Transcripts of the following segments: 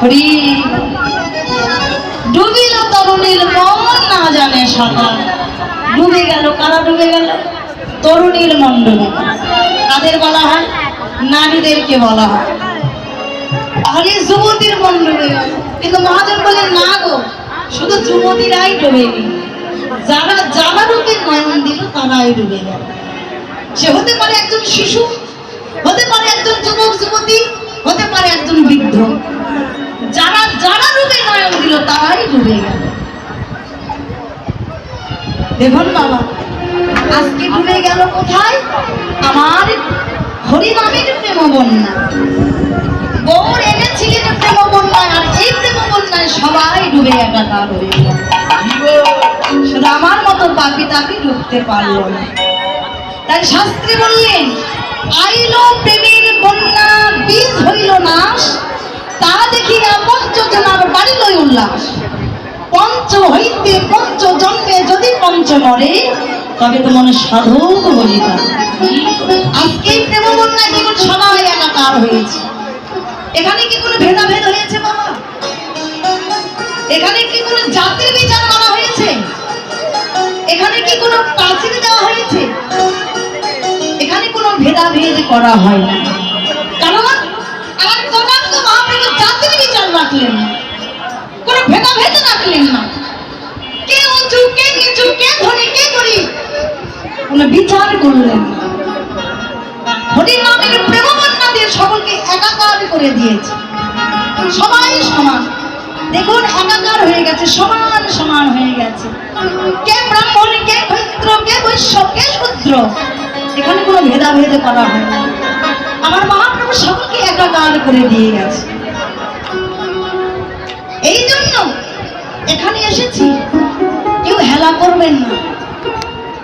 হরি ডুবিল তরুণীর মন না জানে সাঁতার ডুবে গেল কারা ডুবে গেল তরুণীর মন ডুবে। কাদের বলা হয় নারীদেরকে বলা হয় তাহলে যুবতীর মন ডুবে গেল কিন্তু মহাজন বলেন না গো শুধু যুবতীরাই ডুবে গেল যারা যারা রূপে নয়ন দিল, তারাই ডুবে গেল সে হতে পারে একজন শিশু হতে পারে একজন যুবক, যুবতী, হতে পারে একজন বৃদ্ধ। যারা যারা রূপে নয়ন দিল, তারাই ডুবে গেল। দেখুন বাবা, আজকে ডুবে গেল কোথায়? আমার হরিনামের প্রেম বন্যা গৌর এনেছিলেন প্রেম বন্যায় আর এই প্রেম বন্যায় সবাই ডুবে একাকার হয়ে গেল। শুধু আমার মতো পাপি তাপি ঢুকতে পারল না। তাই শাস্ত্রী বললেন আইলো প্রেমের বন্যা, বীজ হইল নাশ। তা দেখিয়া পঞ্চজনার বাড়িলই উল্লাস। পঞ্চ হইতে পঞ্চ জন্মে যদি পঞ্চ মরে, তবে তো মনে সাধক বলিতা আজকে প্রেম বন্যায় দেখুন সবাই একাকার হয়েছে? এখানে কি কোনো ভেদাভেদ হয়েছে বাবা? এখানে কি কোনো জাতির বিচার করা হয়েছে? এখানে কি কোনো প্রাচীর দেওয়া হয়েছে? এখানে কোনো ভেদাভেদ করা হয় না। সকলকে একাকার করে দিয়েছে। সবাই সমান। দেখুন, একাকার হয়ে গেছে, সমান সমান হয়ে গেছে। কে ব্রাহ্মণ, কে ক্ষত্র কে বৈশ্য, কে শূদ্র? এখানে কোনো ভেদাভেদ করা হয় না। আমার মহাপ্রভু সকলকে একাকার করে দিয়ে গেছে। এই জন্য এখানে এসেছি, কেউ হেলা করবেন না।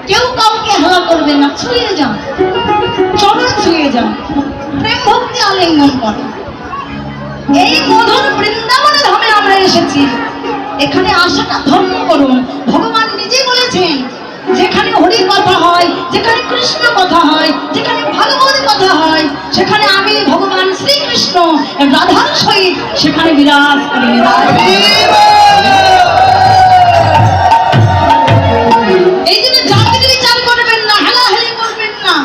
কেউ কাউকে হেলা করবেন না, ছুঁয়ে যান। চরণ ছুঁয়ে যান। প্রেম ভক্তি আলিঙ্গন করেন এই মধুর বৃন্দাবনে ধামে আমরা এসেছি। এখানে আসাটা ধর্ম করুন। ভগবান নিজেই বলেছেন যেখানে হরি কথা হয়, যেখানে কৃষ্ণ কথা হয়, যেখানে ভাগবত কথা হয়, সেখানে আমি ভগবান শ্রীকৃষ্ণ, রাধার সহিত সেখানে বিরাজ করি। এই জন্য জাতির বিচার করবেন না, হেলাহেলি না,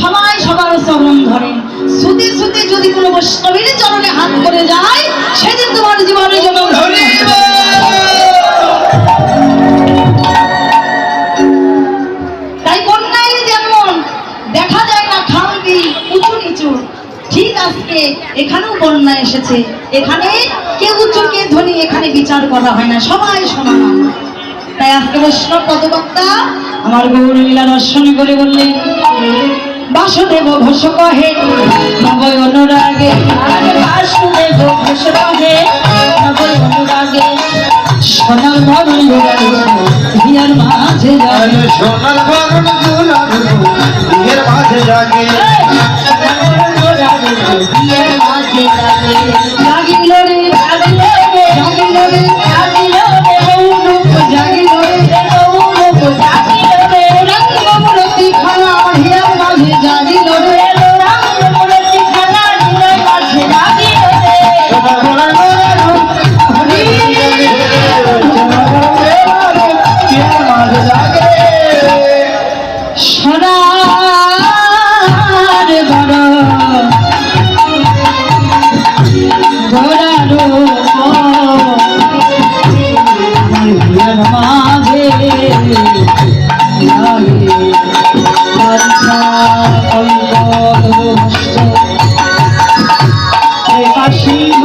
সবাই সবার চরণ ধরেন সুতে সুতে যদি কোনো বৈষ্ণবের চরণে হাত করে যায়, সেদিন তোমার জীবনে বন্যা এসেছে। এখানে কে উঁচু কে ধনী এখানে বিচার করা হয় না সবাই সমান। আমরা। তাই আজকে বৈষ্ণব পদবক্তা আমার গৌর লীলা দর্শন করে বললেন বাসুদেব ঘোষ কহে নবয় অনুরাগে বাসুদেব ঘোষ কহে নবয় অনুরাগে সোনার মরণ হিয়ার মাঝে যাবে সোনার দুলার বিয়ের মাঝে জাগে। জাগিল baixinho.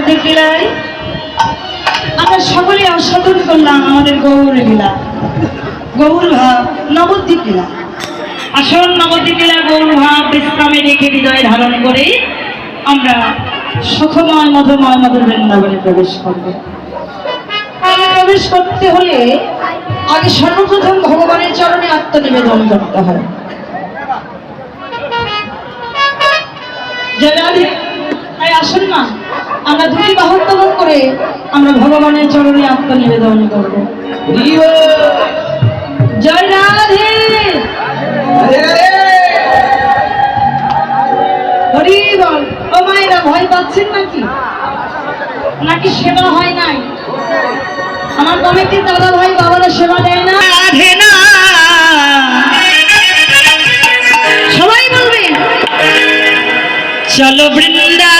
নবদ্বীপ জেলায় আমরা সকলে আস্বাদন করলাম, আমাদের গৌর লীলা গৌর নবদ্বীপ জেলা আসল নবদ্বীপ জেলা গৌর বিশ্রামে রেখে হৃদয়ে ধারণ করে আমরা সুখময়, মধুময় মধুর বৃন্দাবনে প্রবেশ করব। প্রবেশ করতে হলে আগে সর্বপ্রথম ভগবানের চরণে আত্মনিবেদন করতে হয়। তাই আসুন না। আমরা দুটি বাহু উত্তোলন করে আমরা ভগবানের চরণে আত্মনিবেদন করব। জয় রাধে। হরি বল। ও মায়েরা ভয় পাচ্ছেন নাকি? নাকি সেবা হয় নাই? আমার কমিটির দাদা ভাই বাবারা সেবা দেয় না। সবাই বলবে। চলো বৃন্দাবন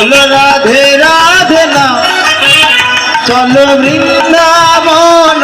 বলো রাধে রাধে না চলো বৃন্দাবন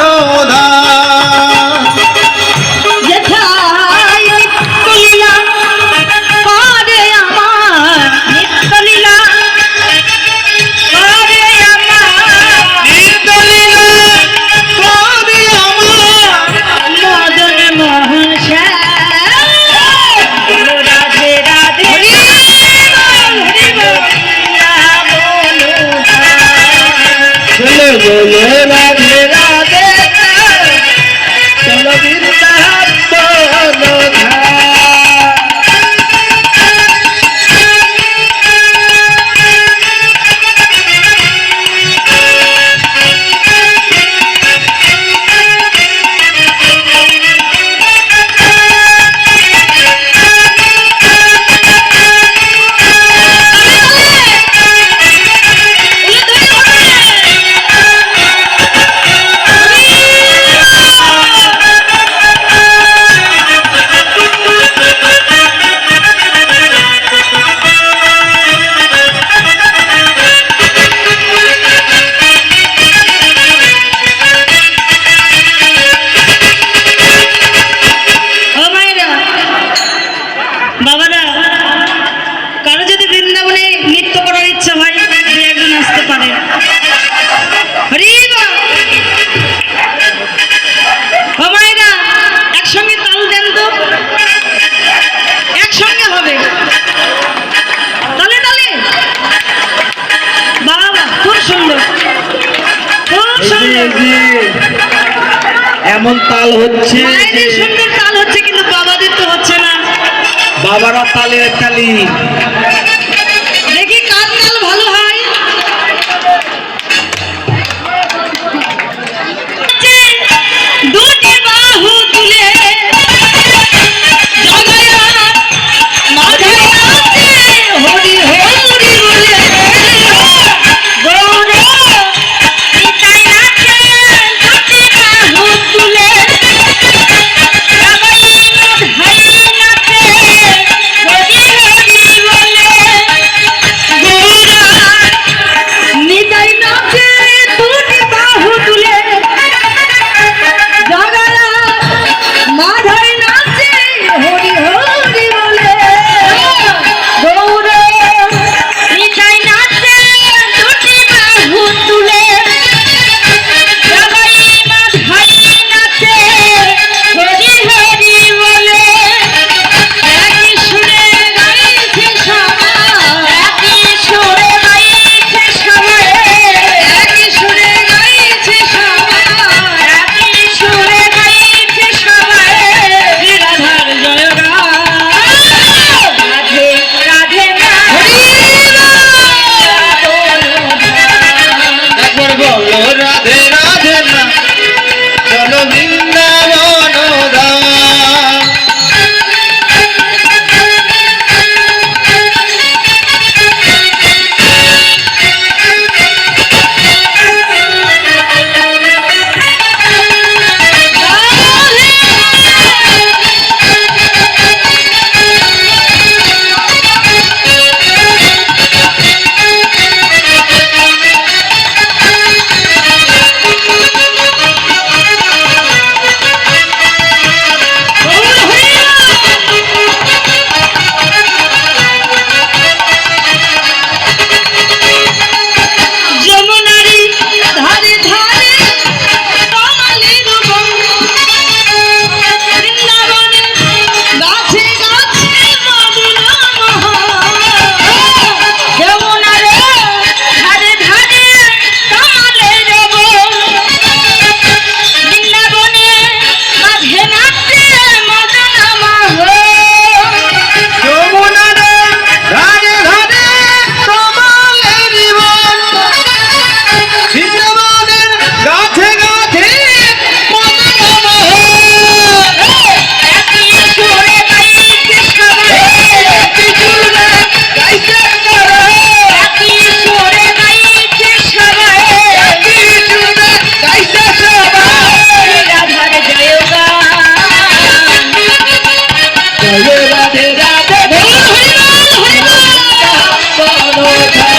এই যে, সুন্দর এই যে, এমন তাল হচ্ছে সুন্দর তাল হচ্ছে কিন্তু বাবাদের তো হচ্ছে না। বাবারা তালের তালি। Hallelujah.